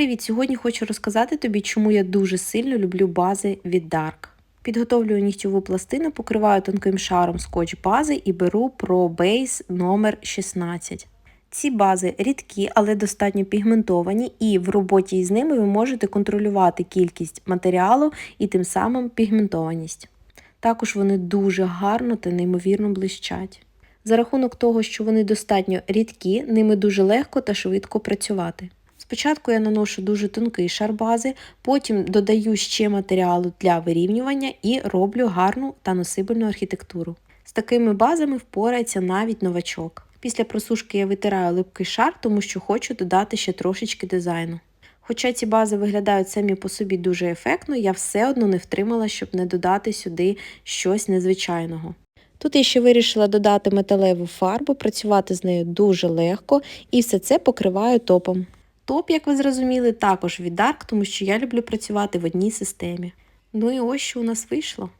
Привіт! Сьогодні хочу розказати тобі, чому я дуже сильно люблю бази від Dark. Підготовлюю нігтєву пластину, покриваю тонким шаром скотч бази і беру Pro Base номер 16. Ці бази рідкі, але достатньо пігментовані, і в роботі із ними ви можете контролювати кількість матеріалу і тим самим пігментованість. Також вони дуже гарно та неймовірно блищать. За рахунок того, що вони достатньо рідкі, ними дуже легко та швидко працювати. Спочатку я наношу дуже тонкий шар бази, потім додаю ще матеріалу для вирівнювання і роблю гарну та носибельну архітектуру. З такими базами впорається навіть новачок. Після просушки я витираю липкий шар, тому що хочу додати ще трошечки дизайну. Хоча ці бази виглядають самі по собі дуже ефектно, я все одно не втримала, щоб не додати сюди щось незвичайного. Тут я ще вирішила додати металеву фарбу, працювати з нею дуже легко і все це покриваю топом. Топ, як ви зрозуміли, також від Dark, тому що я люблю працювати в одній системі. Ну і ось що у нас вийшло.